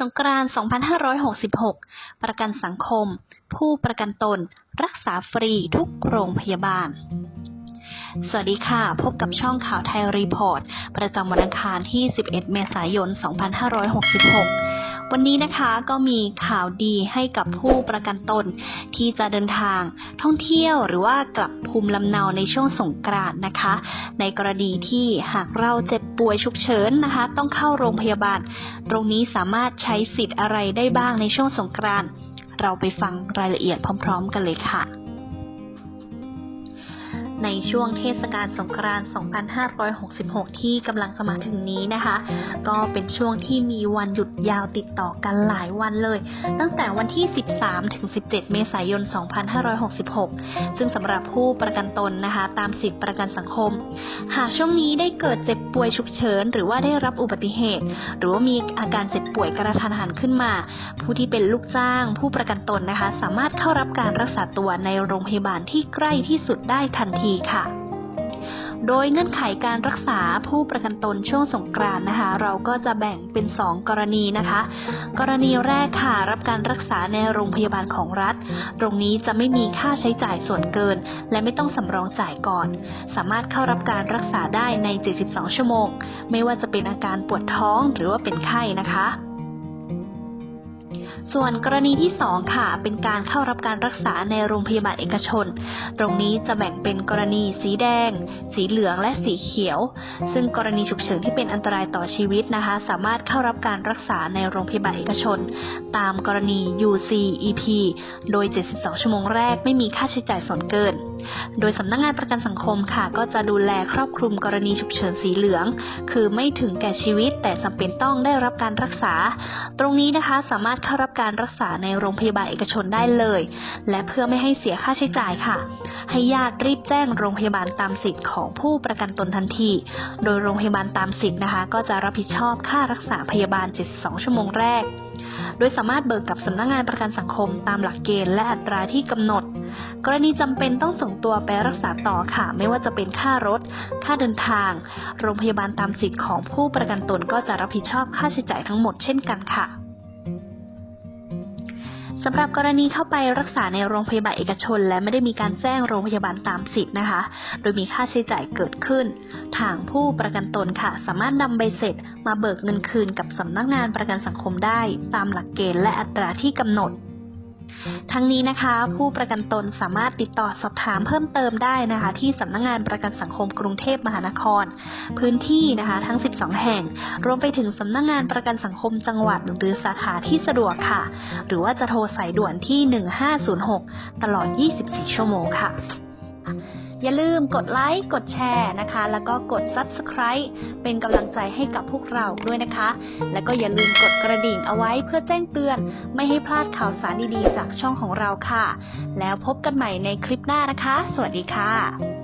สงกรานต์2566 ประกันสังคม ผู้ประกันตน รักษาฟรีทุกโรงพยาบาลสวัสดีค่ะ พบกับช่องข่าวไทยรีพอร์ต ประจำวันอังคารที่ 11 เมษายน 2566 วันนี้นะคะก็มีข่าวดีให้กับผู้ประกันตนที่จะเดินทางท่องเที่ยวหรือว่ากลับภูมิลำเนาในช่วงสงกรานต์นะคะ ในกรณีที่หากเราเจ็บป่วยฉุกเฉินนะคะ ต้องเข้าโรงพยาบาล ตรงนี้สามารถใช้สิทธิ์อะไรได้บ้างในช่วงสงกรานต์เราไปฟังรายละเอียดพร้อม ๆ กันเลยค่ะ ในช่วงเทศกาลสงกรานต์ 2566 ที่กำลังจะมาถึงนี้นะคะ ก็เป็นช่วงที่มีวันหยุดยาวติดต่อกันหลายวันเลย ตั้งแต่วันที่ 13 ถึง 17 เมษายน 2566 ซึ่งสำหรับผู้ประกันตนนะคะ ตามสิทธิประกันสังคม หากช่วงนี้ได้เกิดเจ็บป่วยฉุกเฉิน หรือว่าได้รับอุบัติเหตุ หรือว่ามีอาการเจ็บป่วยกระทันหันขึ้นมา ผู้ที่เป็นลูกจ้าง ผู้ประกันตนนะคะ สามารถเข้ารับการรักษาตัวในโรงพยาบาลที่ใกล้ที่สุดได้ทันทีค่ะ โดยเงื่อนไขการรักษาผู้ประกันตนช่วงสงกรานต์นะคะ เราก็จะแบ่งเป็น 2 กรณีนะคะ กรณีแรกค่ะรับการรักษาในโรงพยาบาลของรัฐ ตรงนี้จะไม่มีค่าใช้จ่ายส่วนเกิน และไม่ต้องสำรองจ่ายก่อน สามารถเข้ารับการรักษาได้ใน 72 ชั่วโมง ไม่ว่าจะเป็นอาการปวดท้องหรือว่าเป็นไข้นะคะ ส่วนกรณีที่ 2 ค่ะ เป็นการเข้ารับการรักษาในโรงพยาบาลเอกชน ตรงนี้จะแบ่งเป็นกรณีสีแดง สีเหลืองและสีเขียว ซึ่งกรณีฉุกเฉินที่เป็นอันตรายต่อชีวิตนะคะ สามารถเข้ารับการรักษาในโรงพยาบาลเอกชน ตามกรณี UC EP โดย 72 ชั่วโมงแรกไม่มีค่าใช้จ่ายส่วนเกิน โดยสำนักงานประกันสังคมค่ะ ก็จะดูแลครอบคลุมกรณีฉุกเฉินสีเหลือง คือไม่ถึงแก่ชีวิตแต่จำเป็นต้องได้รับการรักษา ตรงนี้นะคะสามารถเข้ารับการรักษาในโรงพยาบาลเอกชนได้เลย และเพื่อไม่ให้เสียค่าใช้จ่ายค่ะ ให้ญาติรีบแจ้งโรงพยาบาลตามสิทธิ์ของผู้ประกันตนทันที โดยโรงพยาบาลตามสิทธิ์นะคะ ก็จะรับผิดชอบค่ารักษาพยาบาล 72 ชั่วโมงแรก โดยสามารถเบิกกับสำนักงานประกันสังคมตามหลักเกณฑ์และอัตราที่กำหนด กรณีจำเป็นต้องส่งตัวไปรักษาต่อค่ะ ไม่ว่าจะเป็นค่ารถ ค่าเดินทาง โรงพยาบาลตามสิทธิ์ของผู้ประกันตนก็จะรับผิดชอบค่าใช้จ่ายทั้งหมดเช่นกันค่ะ สำหรับกรณีเข้าไปรักษาในโรงพยาบาลเอกชน และไม่ได้มีการแจ้งโรงพยาบาลตามสิทธิ์นะคะ โดยมีค่าใช้จ่ายเกิดขึ้น ทางผู้ประกันตนค่ะ สามารถนำใบเสร็จมาเบิกเงินคืนกับสำนักงานประกันสังคมได้ ตามหลักเกณฑ์และอัตราที่กำหนด ทั้งนี้นะคะ ผู้ประกันตนสามารถติดต่อสอบถามเพิ่มเติมได้นะคะ ที่สำนักงงานประกันสังคมกรุงเทพมหานคร พื้นที่นะคะทั้ง 12 แห่ง รวมไปถึงสำนักงงานประกันสังคมจังหวัดหรือสาขาที่สะดวกค่ะ หรือว่าจะโทรสายด่วนที่ 1506 ตลอด 24 ชั่วโมงค่ะ อย่าลืมกดไลค์กดแชร์นะคะ แล้วก็กด Subscribe เป็นกำลังใจให้กับพวกเราด้วยนะคะ แล้วก็อย่าลืมกดกระดิ่งเอาไว้เพื่อแจ้งเตือน ไม่ให้พลาดข่าวสารดีๆ จากช่องของเราค่ะ แล้วพบกันใหม่ในคลิปหน้านะคะ สวัสดีค่ะ